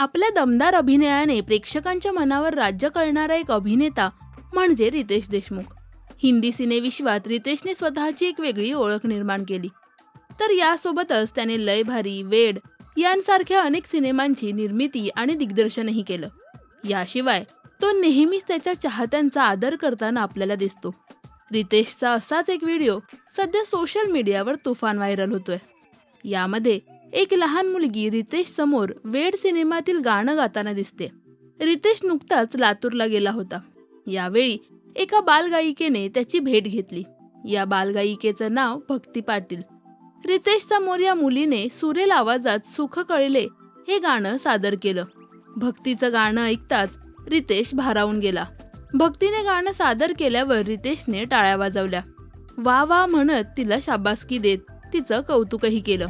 आपल्या दमदार अभिनयाने प्रेक्षकांच्या मनावर राज्य करणारा एक अभिनेता म्हणजे रितेश देशमुख. हिंदी सिनेविश्वात रितेशने स्वतःची एक वेगळी ओळख निर्माण केली. तर यासोबतच त्याने लय भारी वेड यांसारख्या अनेक सिनेमांची निर्मिती आणि दिग्दर्शनही केलं. याशिवाय तो नेहमीच त्याच्या चाहत्यांचा आदर करताना आपल्याला दिसतो. रितेशचा असाच एक व्हिडिओ सध्या सोशल मीडियावर तुफान व्हायरल होतोय. यामध्ये एक लहान मुलगी रितेश समोर वेड सिनेमातील गाणं गाताना दिसते. रितेश नुकताच लातूरला गेला होता. यावेळी एका बालगायिकेने त्याची भेट घेतली. या बालगायिकेचं नाव भक्ती पाटील. रितेश समोर या मुलीने सुरेल आवाजात सुख कळले हे गाणं सादर केलं. भक्तीचं गाणं ऐकताच रितेश भारावून गेला. भक्तीने गाणं सादर केल्यावर रितेशने टाळ्या वाजवल्या. वा वा म्हणत तिला शाबासकी देत तिचं कौतुकही केलं.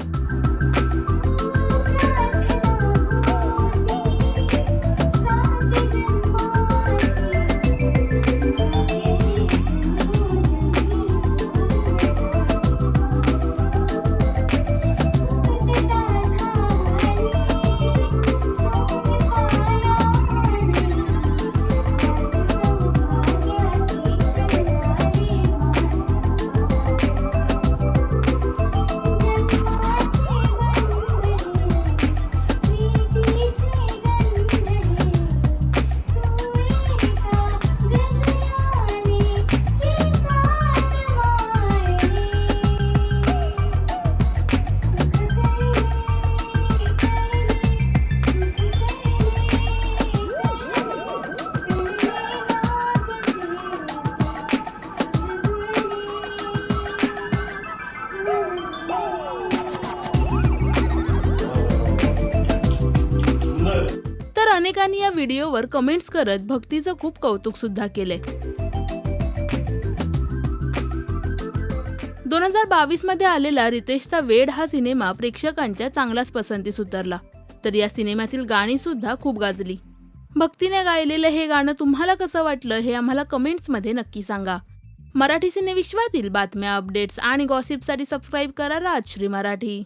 तर अनेकांनी या व्हिडिओवर कमेंट्स करत भक्तीचं खूप कौतुक सुद्धा केले दोन हजार बावीसमध्ये आलेला रितेशचा वेड हा सिनेमा प्रेक्षकांच्या चांगलाच पसंतीस उतरला. तर या सिनेमातील गाणी सुद्धा खूप गाजली. भक्तीने गायलेलं हे गाणं तुम्हाला कसं वाटलं हे आम्हाला कमेंट्समध्ये नक्की सांगा. मराठी सिनेविश्वातील बातम्या अपडेट्स आणि गॉसिपसाठी सबस्क्राईब करा राजश्री मराठी.